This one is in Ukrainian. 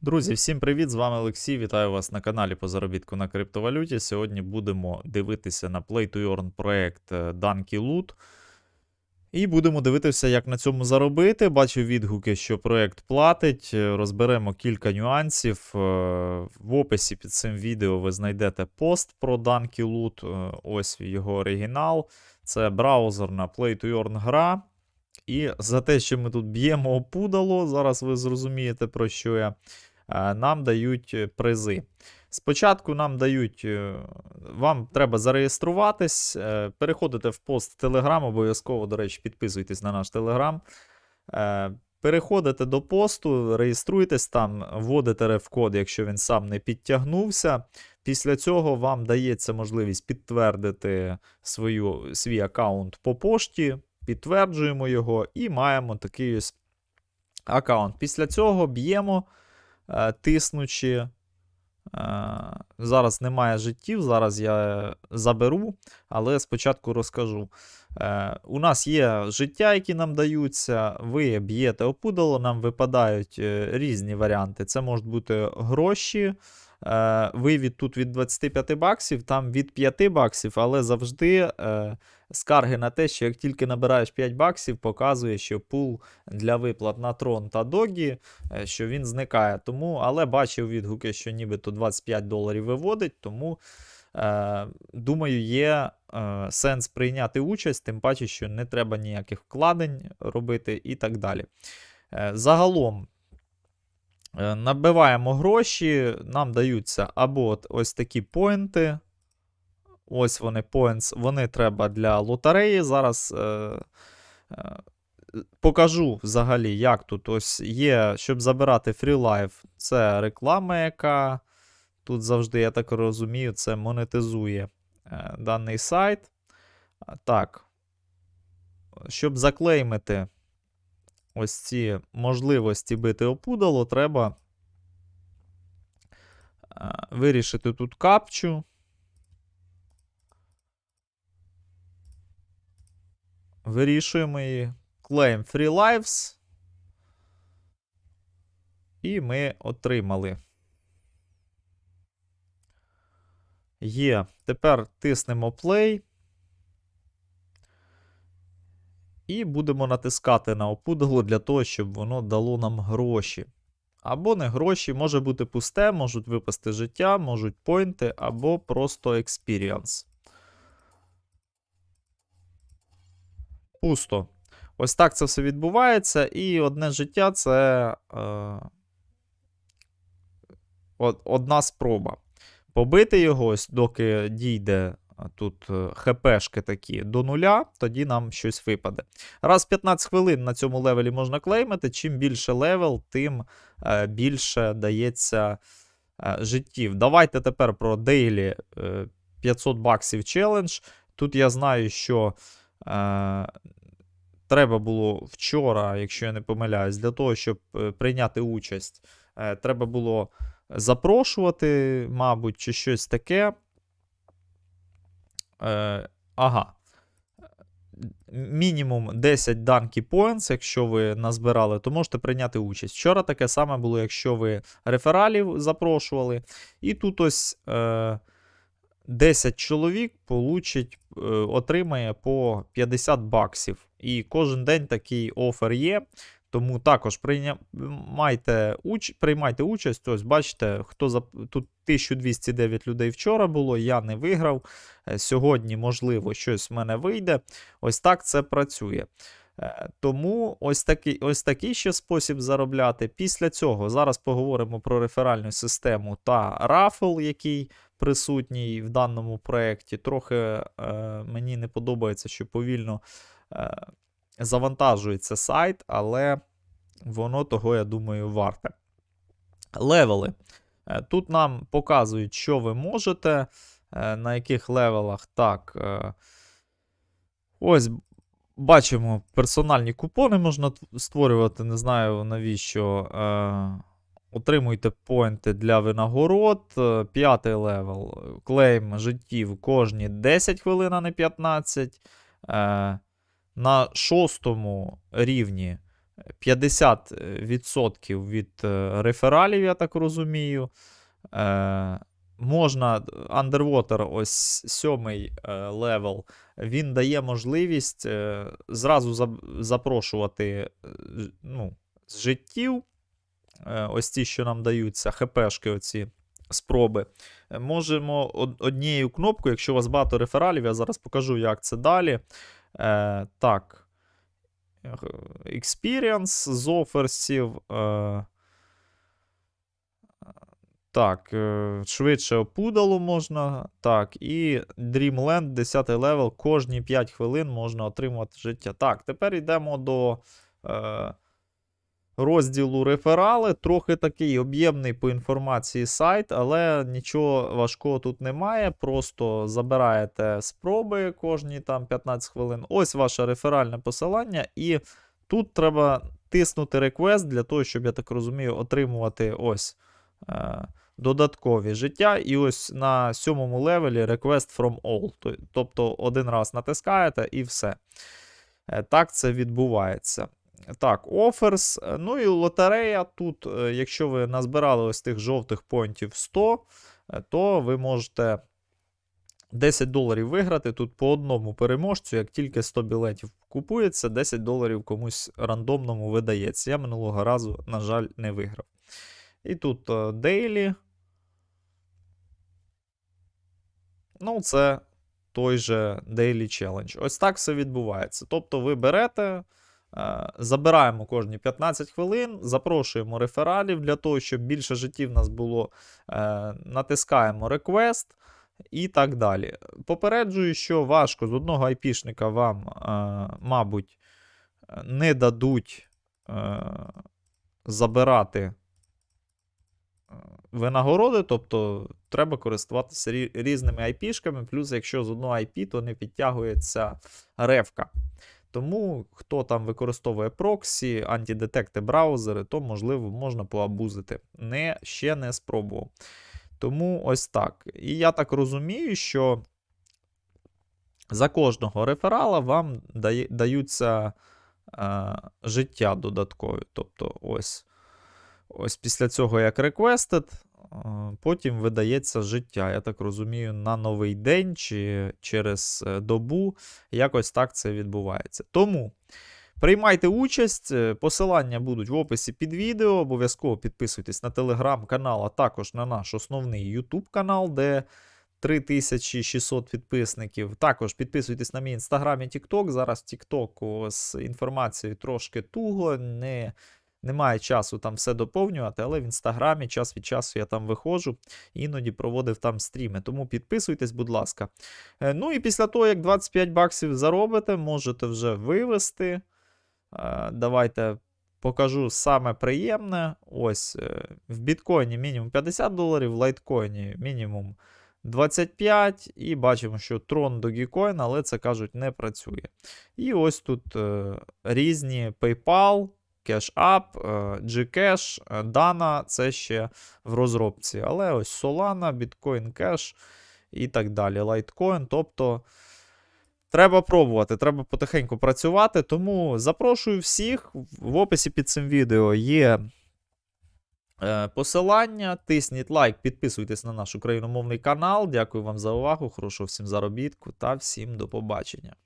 Друзі, всім привіт! З вами Олексій. Вітаю вас на каналі по заробітку на криптовалюті. Сьогодні будемо дивитися на Play to Earn проект е, Donkey Loot. І будемо дивитися, як на цьому заробити. Бачу відгуки, що проект платить. Е, Розберемо кілька нюансів. Е, В описі під цим відео ви знайдете пост про Donkey Loot. Е, Ось його оригінал. Це браузерна Play to Earn гра. І за те, що ми тут б'ємо опудало, зараз ви зрозумієте, про що я. Е, Нам дають е, призи. Спочатку нам дають, е, вам треба зареєструватись, переходите в пост Telegram, обов'язково, до речі, підписуйтесь на наш. Е, Переходите до посту, реєструйтесь там, вводите реф-код, якщо він сам не підтягнувся. Після цього вам дається можливість підтвердити свою, свій аккаунт по пошті, підтверджуємо його і маємо такий ось аккаунт. Після цього б'ємо, тиснучи. Е, Зараз немає життів, зараз я заберу, але спочатку розкажу. Е, У нас є життя, які нам даються. Ви б'єте опудало, нам випадають е, різні варіанти. Це можуть бути гроші. е, Вивід тут від 25 баксів, там від 5 баксів, але завжди е, скарги на те, що як тільки набираєш 5 баксів, показує, що пул для виплат на трон та догі, е, що він зникає. Тому, але бачив відгуки, що нібито 25 доларів виводить, тому. Е, думаю, є е, сенс прийняти участь, тим паче, що не треба ніяких вкладень робити і так далі. Загалом набиваємо гроші, нам даються або ось такі поінти. Ось вони points, вони треба для лотереї. Зараз е, е, покажу взагалі, як тут ось є, щоб забирати Life, це реклама, яка тут завжди, я так розумію, це монетизує е, даний сайт. Так. Щоб заклеймити ось ці можливості бити опудало, треба е, вирішити тут капчу. Вирішуємо її. Claim Free Lives. І ми отримали. Є. Тепер тиснемо play. І будемо натискати на опудало для того, щоб воно дало нам гроші. Або не гроші, може бути пусте, можуть випасти життя, можуть поінти, або просто experience. Пусто. Ось так це все відбувається. І одне життя це е, одна спроба. Побити його, ось доки дійде тут е, хпшки такі до нуля, тоді нам щось випаде. Раз в 15 хвилин на цьому левелі можна клеймити. Чим більше левел, тим е, більше дається е, життів. Давайте тепер про дейлі е, 500 баксів челендж. Тут я знаю, що е, треба було вчора, якщо я не помиляюсь, для того, щоб е, прийняти участь, е, треба було запрошувати, мабуть, чи щось таке. Е, ага. Мінімум 10 Donkey Points, якщо ви назбирали, то можете прийняти участь. Вчора таке саме було, якщо ви рефералів запрошували. І тут ось е, 10 чоловік получить, е, отримає по 50 баксів. І кожен день такий офер є. Тому також приймайте, уч... приймайте участь. Ось бачите, хто за... тут 1209 людей вчора було, я не виграв. Е, Сьогодні, можливо, щось в мене вийде. Ось так це працює. Е, Тому ось такий, ось такий ще спосіб заробляти. Після цього зараз поговоримо про реферальну систему та рафл, який присутній в даному проєкті. Трохи е, мені не подобається, що повільно. Е, завантажується сайт, але воно того, я думаю, варте. Левели. Е, Тут нам показують, що ви можете, е, на яких левелах. Так. е, Ось бачимо, персональні купони можна створювати. Не знаю навіщо. Отримуйте поінти для винагород. Е, П'ятий левел. Клейм життів кожні 10 хвилин, а не 15. Е, на шостому рівні 50% від е, рефералів, я так розумію. Можна Underwater, ось сьомий е, левел, він дає можливість е, зразу за- запрошувати е, ну, з життів. Е, Ось ті, що нам даються, хпшки, оці спроби. Е, Можемо однією кнопкою, якщо у вас багато рефералів, я зараз покажу, як це далі. Е, так. Experience з оферсів. Е, так, е, швидше опудало можна. Так, і Dreamland 10 левел. Кожні 5 хвилин можна отримувати життя. Так, тепер йдемо до е, розділу реферали. Трохи такий об'ємний по інформації сайт, але нічого важкого тут немає. Просто забираєте спроби кожні там 15 хвилин. Ось ваше реферальне посилання, і тут треба тиснути реквест для того, щоб, я так розумію, отримувати ось. Е, Додаткові життя, і ось на сьомому левелі Request from all. Тобто один раз натискаєте і все. Е, Так це відбувається. Так, е, Ну і лотерея тут, е, якщо ви назбирали ось тих жовтих понтів 100, е, то ви можете 10 доларів виграти. Тут по одному переможцю, як тільки 100 білетів купується, 10 доларів комусь рандомному видається. Я минулого разу, на жаль, не виграв. І тут е, дейлі. Ну, це той же Daily Challenge. Ось так все відбувається. Тобто ви берете, забираємо кожні 15 хвилин, запрошуємо рефералів для того, щоб більше життів нас було, е, натискаємо request і так далі. Попереджую, що важко з одного айпішника вам, е, мабуть, не дадуть е, забирати е, винагороди, тобто треба користуватися різними IP-шками, плюс якщо з одного IP, то не підтягується ревка. Тому хто там використовує проксі, антидетекти браузери, то можливо можна поабузити. Не, ще не спробував. Тому ось так. І я так розумію, що за кожного реферала вам даються е, життя додаткові. Тобто, ось, ось після цього, як requested, потім видається життя. Я так розумію, на новий день чи через е, добу. Якось так це відбувається. Тому. Приймайте участь, е, посилання будуть в описі під відео. Обов'язково підписуйтесь на телеграм-канал, а також на наш основний YouTube канал, де 3600 підписників. Також підписуйтесь на мій інстаграм і TikTok. Зараз в TikTok з інформацією трошки туго, не, немає часу там все доповнювати, але в інстаграмі час від часу я там виходжу, іноді проводив там стріми. Тому підписуйтесь, будь ласка. Е, Ну і після того, як 25 баксів заробите, можете вже вивести. Е, Давайте покажу саме приємне. Ось е, в біткоїні мінімум 50 доларів, в лайткоїні мінімум 25. І бачимо, що трон до Dogecoin, але це кажуть, не працює. І ось тут різні PayPal, CashUp, е, Gcash, е, Dana це ще в розробці. Але ось Solana, Bitcoin Cash і так далі. Litecoin. Тобто. Треба пробувати, треба потихеньку працювати. Тому запрошую всіх. В описі під цим відео є е, посилання. Тисніть лайк, підписуйтесь на наш україномовний канал. Дякую вам за увагу. Хорошого всім заробітку та всім до побачення.